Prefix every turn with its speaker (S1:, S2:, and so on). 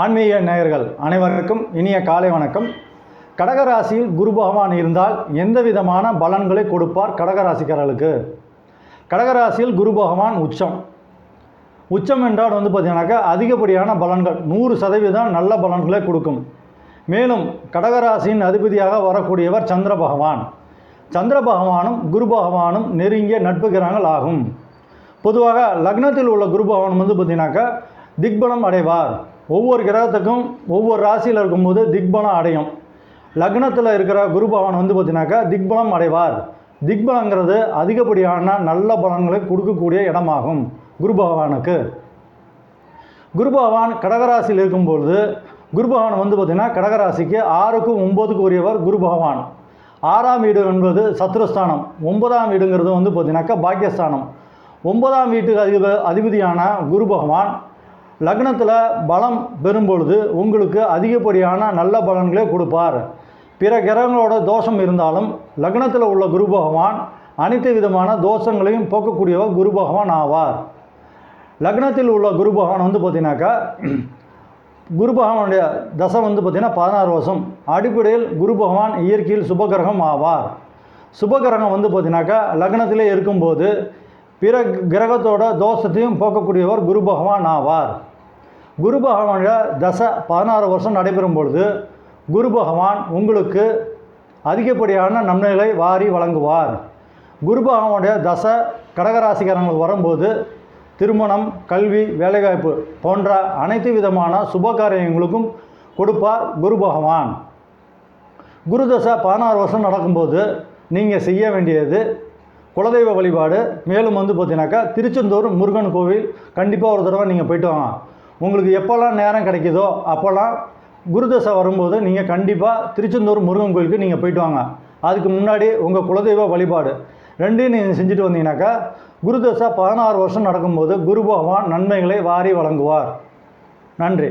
S1: ஆன்மீக நேயர்கள் அனைவருக்கும் இனிய காலை வணக்கம். கடகராசியில் குரு பகவான் இருந்தால் எந்த விதமான பலன்களை கொடுப்பார் கடகராசிக்காரர்களுக்கு? கடகராசியில் குரு பகவான் உச்சம். உச்சம் என்றால் வந்து பார்த்தீங்கன்னாக்கா அதிகப்படியான பலன்கள் நூறு சதவீதம் நல்ல பலன்களை கொடுக்கும். மேலும் கடகராசியின் அதிபதியாக வரக்கூடியவர் சந்திர பகவான். சந்திர பகவானும் குரு பகவானும் நெருங்கிய நட்பு கிரகங்கள் ஆகும். பொதுவாக லக்னத்தில் உள்ள குரு பகவான் வந்து பார்த்தீங்கன்னாக்கா திக்பலம் அடைவார். ஒவ்வொரு கிரகத்துக்கும் ஒவ்வொரு ராசியில் இருக்கும்போது திக்பலம் அடையும். லக்னத்தில் இருக்கிற குரு பகவான் வந்து பார்த்தீங்கன்னாக்கா திக்பலம் அடைவார். திக்பலங்கிறது அதிகப்படியான நல்ல பலன்களை கொடுக்கக்கூடிய இடமாகும் குரு பகவானுக்கு. குரு பகவான் கடகராசியில் இருக்கும்பொழுது குரு பகவான் வந்து பார்த்திங்கன்னா கடகராசிக்கு ஆறுக்கும் ஒம்போதுக்கு உரியவர் குரு பகவான். ஆறாம் வீடு என்பது சத்ருஸ்தானம். ஒன்பதாம் வீடுங்கிறது வந்து பார்த்திங்கனாக்கா பாக்கியஸ்தானம். ஒன்பதாம் வீட்டுக்கு அதிப அதிபதியான குரு பகவான் லக்னத்தில் பலம் பெறும்பொழுது உங்களுக்கு அதிகப்படியான நல்ல பலன்களை கொடுப்பார். பிற கிரகங்களோட தோஷம் இருந்தாலும் லக்னத்தில் உள்ள குரு பகவான் அனைத்து விதமான தோஷங்களையும் போக்கக்கூடியவர் குரு பகவான் ஆவார். லக்னத்தில் உள்ள குரு பகவான் வந்து பார்த்தீங்கன்னாக்கா குரு பகவானுடைய தசை வந்து பார்த்திங்கன்னா பதினாறு வருஷம். அடிப்படையில் குரு பகவான் இயற்கையில் சுபகிரகம் ஆவார். சுபகிரகம் வந்து பார்த்தீங்கன்னாக்கா லக்னத்திலே இருக்கும்போது பிற கிரகத்தோட தோஷத்தையும் போக்கக்கூடியவர் குரு பகவான் ஆவார். குரு பகவானுடைய தசை பதினாறு வருஷம் நடைபெறும் பொழுது குரு பகவான் உங்களுக்கு அதிகப்படியான நன்மைகளை வாரி வழங்குவார். குரு பகவானுடைய தசை கடகராசிக்காரங்களுக்கு வரும்போது திருமணம் கல்வி வேலைவாய்ப்பு போன்ற அனைத்து விதமான சுப காரியங்களுக்கும் கொடுப்பார் குரு பகவான். குரு தசை பதினாறு வருஷம் நடக்கும்போது நீங்கள் செய்ய வேண்டியது குலதெய்வ வழிபாடு. மேலும் வந்து பார்த்தீங்கன்னாக்கா திருச்செந்தூர் முருகன் கோவில் கண்டிப்பாக ஒரு தடவை நீங்கள் போயிட்டு வாங்க. உங்களுக்கு எப்போல்லாம் நேரம் கிடைக்குதோ அப்போல்லாம் குருதசை வரும்போது நீங்கள் கண்டிப்பாக திருச்செந்தூர் முருகன் கோயிலுக்கு நீங்கள் போயிட்டு வாங்க. அதுக்கு முன்னாடி உங்கள் குலதெய்வ வழிபாடு. ரெண்டையும் நீங்கள் செஞ்சுட்டு வந்தீங்கன்னாக்கா குருதசை பதினாறு வருஷம் நடக்கும்போது குரு பகவான் நன்மைகளை வாரி வழங்குவார். நன்றி.